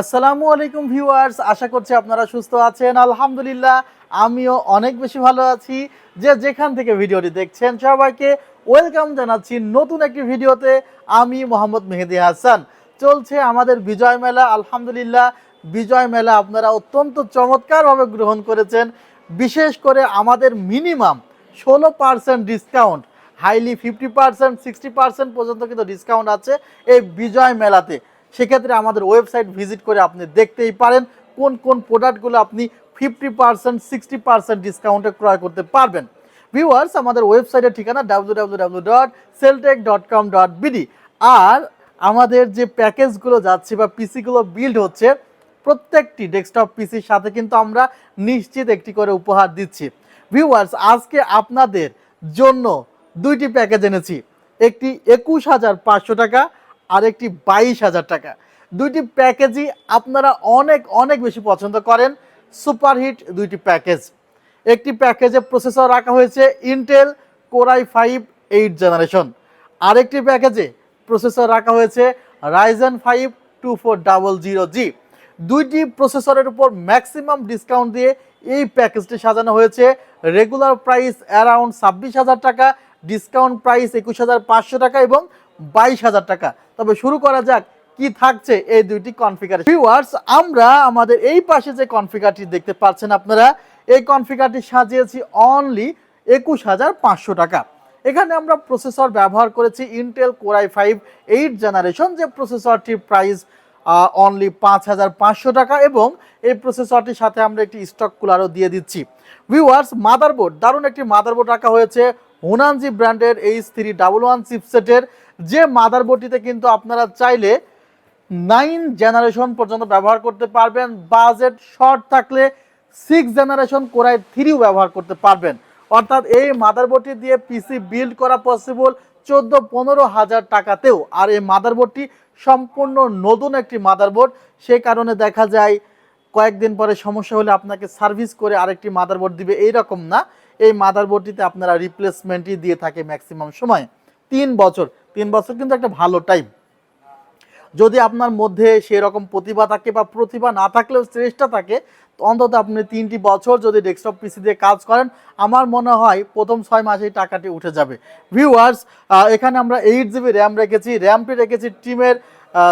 আসসালামু আলাইকুম ভিউয়ার্স, আশা করছি আপনারা সুস্থ আছেন। আলহামদুলিল্লাহ, আমিও অনেক বেশি ভালো আছি। যে যেখান থেকে ভিডিওটি দেখছেন সবাইকে ওয়েলকাম জানাচ্ছি নতুন একটি ভিডিওতে। আমি মোহাম্মদ মেহেদি হাসান। চলছে আমাদের বিজয় মেলা, আলহামদুলিল্লাহ। বিজয় মেলা আপনারা অত্যন্ত চমৎকারভাবে গ্রহণ করেছেন। বিশেষ করে আমাদের মিনিমাম ষোলো percent discount highly fifty percent sixty percent পর্যন্ত কিন্তু ডিসকাউন্ট আছে এই বিজয় মেলাতে। সেক্ষেত্রে আমাদের ওয়েবসাইট ভিজিট করে আপনি দেখতেই পারেন কোন কোন প্রোডাক্টগুলো আপনি ফিফটি পার্সেন্ট সিক্সটি পার্সেন্ট ডিসকাউন্টে ক্রয় করতে পারবেন। ভিউয়ার্স আমাদের ওয়েবসাইটের ঠিকানা বিডি আর আমাদের যে প্যাকেজগুলো যাচ্ছে বা পিসিগুলো বিল্ড হচ্ছে, প্রত্যেকটি ডেস্কটপ পিসির সাথে কিন্তু আমরা নিশ্চিত একটি করে উপহার দিচ্ছি। ভিউয়ার্স আজকে আপনাদের জন্য দুইটি প্যাকেজ এনেছি। একটি একুশ হাজার পাঁচশো টাকা আর একটি বাইশ হাজার টাকা। দুইটি প্যাকেজই আপনারা অনেক অনেক বেশি পছন্দ করেন। সুপারহিট দুইটি প্যাকেজ। একটি প্যাকেজে প্রসেসর রাখা হয়েছে Intel core i five eight generation আরেকটি প্যাকেজে প্রসেসর রাখা হয়েছে Ryzen five two four double zero G দুইটি প্রসেসরের উপর ম্যাক্সিমাম ডিসকাউন্ট দিয়ে এই প্যাকেজটি সাজানো হয়েছে। রেগুলার প্রাইস অ্যারাউন্ড ছাব্বিশ হাজার টাকা। ডিসকাউন্ট প্রাইস একুশ হাজার পাঁচশো টাকা এবং বাইশ হাজার টাকা। তবে শুরু করা যাক, কি থাকছে এই দুইটি কনফিগারেশন ভিউয়ার্স আমরা আমাদের এই পাশে যে কনফিগারটি দেখতে পাচ্ছেন আপনারা, এই কনফিগারটি সাজিয়েছি অনলি একুশ হাজার পাঁচশো টাকা। এখানে আমরা প্রসেসর ব্যবহার করেছি Intel core i five eight generation যে প্রসেসরটির প্রাইস অনলি পাঁচ হাজার পাঁচশো টাকা এবং এই প্রসেসরটির সাথে আমরা একটি স্টক কুলারও দিয়ে দিচ্ছি। ভিউয়ার্স মাদারবোর্ড দারুণ একটি মাদারবোর্ড রাখা হয়েছে। হুনানজি ব্র্যান্ডের এইচ থ্রি ডাবল ওয়ান চিপসেটের যে মাদারবোর্ডটিতে কিন্তু আপনারা চাইলে নাইন জেনারেশন পর্যন্ত ব্যবহার করতে পারবেন, বাজেট শর্ট থাকলে সিক্স জেনারেশন কোরাই থ্রিও ব্যবহার করতে পারবেন। অর্থাৎ এই মাদারবোর্ডটি দিয়ে পিসি বিল্ড করা পসিবল চোদ্দ পনেরো হাজার টাকাতেও। আর এই মাদারবোর্ডটি সম্পূর্ণ নতুন একটি মাদারবোর্ড। সে কারণে দেখা যায় কয়েকদিন পরে সমস্যা হলে আপনাকে সার্ভিস করে আরেকটি মাদারবোর্ড দিবে। এই রকম না। এই মাদারবোর্ডটিতে আপনারা রিপ্লেসমেন্টই দিয়ে থাকে ম্যাক্সিমাম সময় তিন বছর। তিন বছর কিন্তু একটা ভালো টাইম যদি আপনার মধ্যে সেরকম প্রতিভা থাকে বা প্রতিভা না থাকলেও চেষ্টা থাকে অন্তত আপনি তিনটি বছর যদি ডেস্কটপ পিসি দিয়ে কাজ করেন, আমার মনে হয় প্রথম ছয় মাসেই টাকাটি উঠে যাবে। ভিউয়ার্স এখানে আমরা এইট জিবি র্যাম রেখেছি। র্যামটি রেখেছি টিমের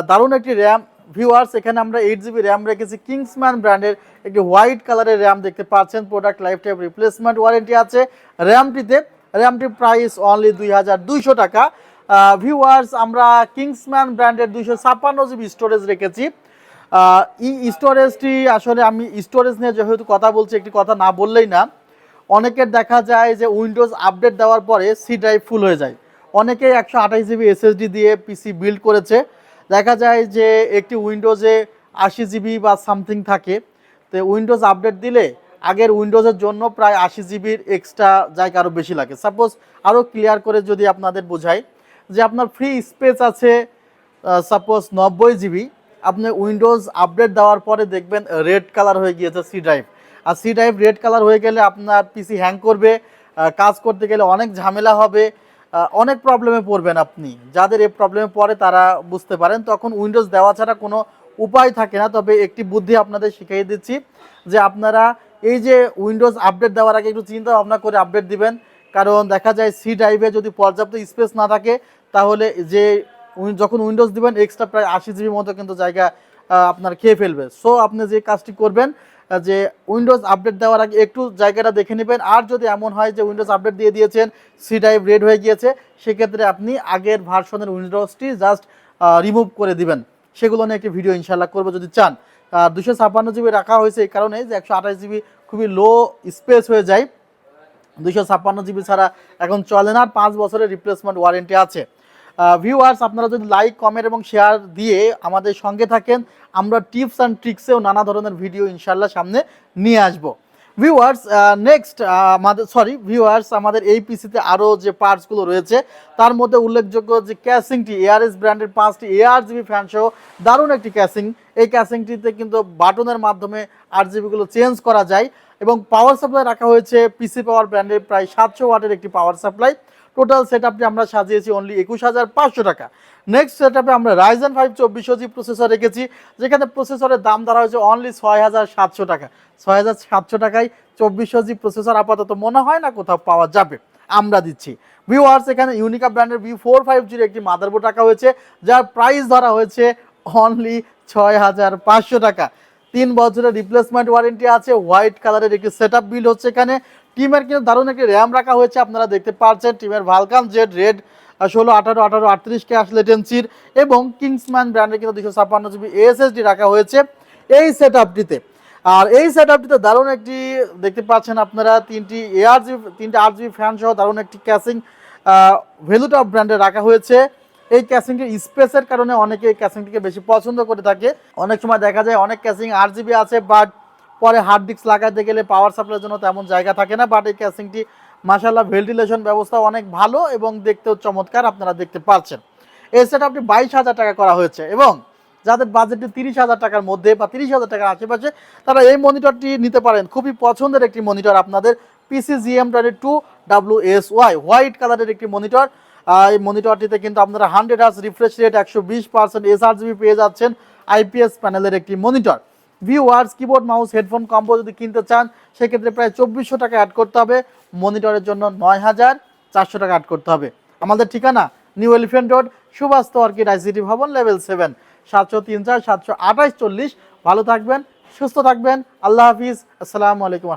দারুণ একটি র্যাম ভিউয়ার্স এখানে আমরা এইট জিবি র্যাম রেখেছি। কিংসম্যান ব্র্যান্ডের একটি হোয়াইট কালারের র্যাম দেখতে পাচ্ছেন। Product life time replacement warranty আছে। র্যামটিতে র্যামটির প্রাইস অনলি দুই হাজার দুইশো টাকা। ভিউয়ার্স আমরা কিংসম্যান ব্র্যান্ডের দুইশো ছাপ্পান্ন জিবি স্টোরেজ রেখেছি। ই স্টোরেজটি আসলে আমি স্টোরেজ নিয়ে যেহেতু কথা বলছি, একটি কথা না বললেই না। অনেকের দেখা যায় যে উইন্ডোজ আপডেট দেওয়ার পরে সি ড্রাইভ ফুল হয়ে যায়। অনেকেই একশো আঠাশ জিবি এসএসডি দিয়ে পিসি বিল্ড করেছে। দেখা যায় যে একটি উইন্ডোজে আশি জিবি বা সামথিং থাকে। তো উইন্ডোজ আপডেট দিলে আগের উইন্ডোজের জন্য প্রায় আশি জিবির এক্সট্রা জায়গা আরও বেশি লাগে। সাপোজ আরও ক্লিয়ার করে যদি আপনাদের বোঝাই যে আপনার ফ্রি স্পেস আছে সাপোজ নব্বই জিবি, আপনি উইন্ডোজ আপডেট দেওয়ার পরে দেখবেন রেড কালার হয়ে গিয়েছে সি ড্রাইভ। আর সি ড্রাইভ রেড কালার হয়ে গেলে আপনার পিসি হ্যাং করবে কাজ করতে গেলে অনেক ঝামেলা হবে অনেক প্রবলেমে পড়বেন আপনি। যাদের এই প্রবলেমে পড়ে তারা বুঝতে পারেন। তখন উইন্ডোজ দেওয়া ছাড়া কোনো উপায় থাকে না। তবে একটি বুদ্ধি আপনাদের শিখিয়ে দিচ্ছি যে আপনারা এই যে উইন্ডোজ আপডেট দেওয়ার আগে একটু চিন্তা ভাবনা করে আপডেট দিবেন। কারণ দেখা যায় সি ড্রাইভে যদি পর্যাপ্ত স্পেস না থাকে, তাহলে যে যখন উইন্ডোজ দিবেন এক্সট্রা প্রায় আশি জিবির মতো কিন্তু জায়গা আপনার খেয়ে ফেলবে। সো আপনি যে কাজটি করবেন যে উইন্ডোজ আপডেট দেওয়ার আগে একটু জায়গাটা দেখে নেবেন। আর যদি এমন হয় যে উইন্ডোজ আপডেট দিয়ে দিয়েছেন সি ড্রাইভ রেড হয়ে গিয়েছে, সেক্ষেত্রে আপনি আগের ভার্সনের উইন্ডোজটি জাস্ট রিমুভ করে দিবেন। সেগুলো নিয়ে একটি ভিডিও ইনশাল্লাহ করব যদি চান। দুশো ছাপ্পান্ন জিবি রাখা হয়েছে এই কারণে যে একশো আঠাশ জিবি খুবই লো স্পেস হয়ে যায়। দুশো ছাপ্পান্ন জিবি ছাড়া এখন চলে না, আর পাঁচ বছরের রিপ্লেসমেন্ট ওয়ারেন্টি আছে। ভিউয়ার্স আপনারা যদি লাইক কমেন্ট এবং শেয়ার দিয়ে আমাদের সঙ্গে থাকেন, আমরা টিপস অ্যান্ড ট্রিক্সেও নানা ধরনের ভিডিও ইনশাল্লাহ সামনে নিয়ে আসব। ভিউয়ার্স নেক্সট আমাদের সরি ভিউয়ার্স আমাদের এই পিসিতে আরও যে পার্টসগুলো রয়েছে, তার মধ্যে উল্লেখযোগ্য যে ক্যাসিংটি এআরএস ব্র্যান্ডের পাঁচটি এআর জিবি ফ্যান সহ দারুণ একটি ক্যাসিং এই ক্যাসিংটিতে কিন্তু বাটনের মাধ্যমে আর জিবিগুলো চেঞ্জ করা যায় এবং পাওয়ার সাপ্লাই রাখা হয়েছে। পিসি পাওয়ার ব্র্যান্ডের প্রায় সাতশো ওয়াটের একটি পাওয়ার সাপ্লাই টোটাল সেট আপটি আমরা সাজিয়েছি অনলি একুশ হাজার পাঁচশো টাকা। নেক্সট সেট আপে আমরা রাইজেন ফাইভ চব্বিশশো জি প্রসেসর রেখেছি, যেখানে প্রসেসরের দাম ধরা হয়েছে অনলি ছয় হাজার সাতশো টাকা। ছয় হাজার সাতশো টাকায় চব্বিশশো জি প্রসেসর আপাতত মনে হয় না কোথাও পাওয়া যাবে, আমরা দিচ্ছি। ভিউয়ার্স এখানে ইউনিকা ব্র্যান্ডের ভি ফোর ফাইভ জির একটি মাদারবোর্ড রাখা হয়েছে, যার প্রাইস ধরা হয়েছে অনলি ছয় হাজার পাঁচশো টাকা। তিন বছরের রিপ্লেসমেন্ট ওয়ারেন্টি আছে হোয়াইট কালারের একটি সেট বিল হচ্ছে এখানে। টিমের কিন্তু দারুণ একটি র্যাম রাখা হয়েছে, আপনারা দেখতে পাচ্ছেন টিমের ভালকাম জেড রেড ষোলো, আঠারো আঠারো, আটত্রিশ ক্যাশ লেটেন্সির এবং কিংসম্যান ব্র্যান্ডের কিন্তু দুশো ছাপ্পান্ন জিবি এসএসডি রাখা হয়েছে এই সেট আপটিতে আর এই সেট আপটিতে দারুণ একটি, দেখতে পাচ্ছেন আপনারা, তিনটি এআর জিবি তিনটি আট জিবি ফ্যান সহ দারুণ একটি ক্যাসিং ভ্যালুটপ ব্র্যান্ডে রাখা হয়েছে। এই ক্যাসিংটির স্পেসের কারণে অনেকে এই ক্যাসিংটিকে বেশি পছন্দ করে থাকে। অনেক সময় দেখা যায় অনেক ক্যাসিং আট জিবি আছে বাট পরে হার্ড ডিস্ক লাগাতে গেলে পাওয়ার সাপ্লাইয়ের জন্য তেমন জায়গা থাকে না বাট এই ক্যাসিংটি মাসাল্লাহ ভেন্টিলেশন ব্যবস্থা অনেক ভালো এবং দেখতেও চমৎকার আপনারা দেখতে পাচ্ছেন। এই সেট আপটি বাইশ হাজার টাকা করা হয়েছে এবং যাদের বাজেটটি তিরিশ হাজার টাকার মধ্যে বা তিরিশ হাজার টাকার আশেপাশে, তারা এই মনিটরটি নিতে পারেন। খুবই পছন্দের একটি মনিটর আপনাদের PC GM twenty two W S Y white কালারের একটি মনিটর এই মনিটরটিতে কিন্তু আপনারা হান্ড্রেড আর্স রিফ্রেশ রেট একশো বিশ পার্সেন্ট এসআরজিবি পেয়ে যাচ্ছেন। আইপিএস প্যানেলের একটি monitor viewers keyboard mouse headphone combo যদি কিনতে চান, সেক্ষেত্রে প্রায় চব্বিশশো টাকা অ্যাড করতে হবে। মনিটরের জন্য নয় হাজার চারশো টাকা অ্যাড করতে হবে। আমাদের ঠিকানা new elephant road Subhash orchid ICT ভবন লেভেল সেভেন সাতশো তিন চার, সাতশো আঠাশ চল্লিশ। ভালো থাকবেন, সুস্থ থাকবেন। আল্লাহ হাফিজ। আসসালামু আলাইকুম।